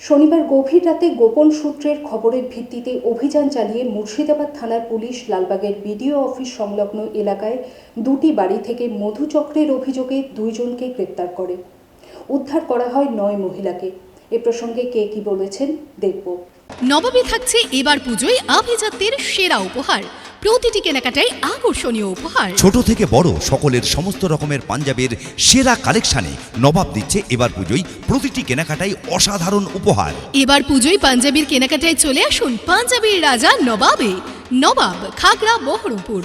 শনিবার গভীর রাতে গোপন সূত্রের খবরের ভিত্তিতে অভিযান চালিয়ে মুর্শিদাবাদ থানার পুলিশ লালবাগের বিডিও অফিস সংলগ্ন এলাকায় দুটি বাড়ি থেকে মধুচক্রের অভিযোগে দুইজনকে গ্রেপ্তার করে। উদ্ধার করা হয় নয় মহিলাকে। এ প্রসঙ্গে কে কি বলেছেন দেখব। নবমী থাকছে এবার পুজোয় আভিজাত্যের সেরা উপহার। প্রতিটি কেনাকাটায় আকর্ষণীয় উপহার। ছোট থেকে বড় সকলের সমস্ত রকমের পাঞ্জাবের সেরা কালেকশানে নবাব দিচ্ছে এবার পুজোয় প্রতিটি কেনাকাটায় অসাধারণ উপহার। এবার পুজোয় পাঞ্জাবির কেনাকাটায় চলে আসুন পাঞ্জাবির রাজা নবাবে। নবাব খাগড়া বহরমপুর।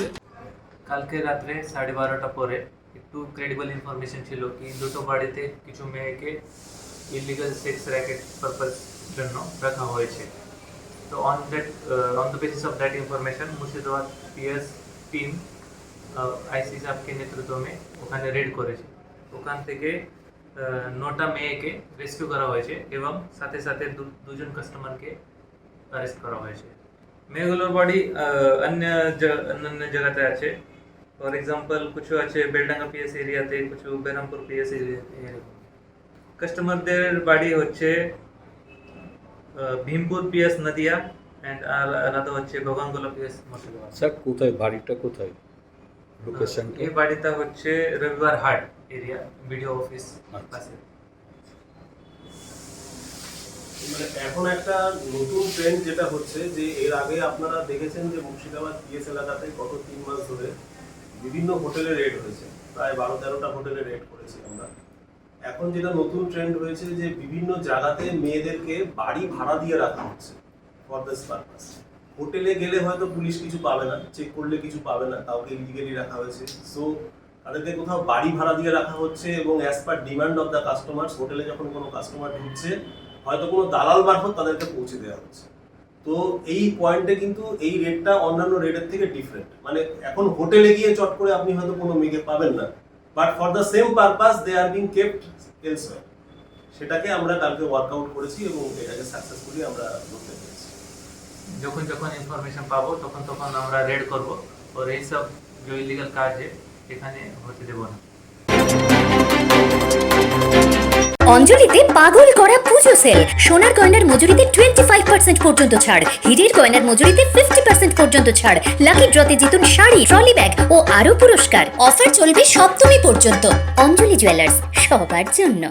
কালকে রাত্রে সাড়ে বারোটা পরে একটু ক্রেডিবল ইনফরমেশন ছিল কি দুটো বাড়িতে কিছু মেয়েকে ইলিগাল সেক্স র্যাকেট পারপাস জন্য রাখা হয়েছে। তো on that on the basis of that information Murshidabad PS team IC সাহেবকে নেতৃত্বে ওখানে রেড করেছে ওখান থেকে আহ, নটা মেয়েকে রেস্কিউ করা হয়েছে এবং সাথে সাথে দু- দুজন কাস্টমারকে অ্যারেস্ট করা হয়েছে মেয়েগুলোর বাড়ি অন্য জ- অন্যান্য জায়গাতে আছে ফর এক্সাম্পল কিছু আছে বেলডাঙ্গা পিএস এরিয়াতে কিছু বেরামপুর পিএস এরিয়াতে কাস্টমারদের বাড়ি হচ্ছে আহ, ভীমপুর পিএস নদিয়া অ্যান্ড আর আলাদা হচ্ছে ভগবানগোলা পিএস মুর্শিদাবাদ। স্যার কোথায় বাড়িটা কোথায়? লোকেশন এই বাড়িটা হচ্ছে রবিবার হাট এরিয়া বিডিও অফিস। পাশে। মানে এখন একটা নতুন ট্রেন্ড যেটা হচ্ছে যে এর আগে আপনারা দেখেছেন যে মুর্শিদাবাদ পিএস এলাকাতে গত তিন মাস ধরে বিভিন্ন হোটেলে রেড হয়েছে। প্রায় বারো তেরোটা হোটেলে রেড করেছি আমরা। এখন যেটা নতুন ট্রেন্ড হয়েছে যে বিভিন্ন জায়গাতে মেয়েদেরকে বাড়ি ভাড়া দিয়ে রাখা হচ্ছে ফর দিস পারপাস হোটেলে গেলে হয়তো পুলিশ কিছু পাবে না চেক করলে কিছু পাবে না, কাউকে ইলিগেলি রাখা হয়েছে। সো তাদেরকে কোথাও বাড়ি ভাড়া দিয়ে রাখা হচ্ছে এবং as per demand of the customer হোটেলে যখন কোনো কাস্টমার ঢুকছে, হয়তো কোনো দালাল মারফত তাদেরকে পৌঁছে দেওয়া হচ্ছে। তো এই পয়েন্টে কিন্তু এই রেটটা অন্যান্য রেটের থেকে ডিফারেন্ট মানে এখন হোটেলে গিয়ে চট করে আপনি হয়তো কোনো মেয়েকে পাবেন না। But for the same purpose they are being kept elsewhere সেটাকে আমরা কালকে ওয়ার্কআউট করেছি এবং এটাকে সাকসেসফুলি আমরা ধরতে পেরেছি। যখন যখন ইনফরমেশন পাবো, তখন তখন আমরা রেড করব। আর এইসব যে ইলিগাল কাজ এখানে হতে দেব না। অঞ্জলিতে পাগল করা পুজো সেল। সোনার গয়নার মজুরিতে টোয়েন্টি ফাইভ পার্সেন্ট পর্যন্ত ছাড়। হিরের গয়নার মজুরিতে ফিফটি পার্সেন্ট পর্যন্ত ছাড়। লাকি ড্রতে জিতুন শাড়ি, ট্রলি ব্যাগ ও আরও পুরস্কার। অফার চলবে সপ্তমী পর্যন্ত। অঞ্জলি জুয়েলার্স, সবার জন্য।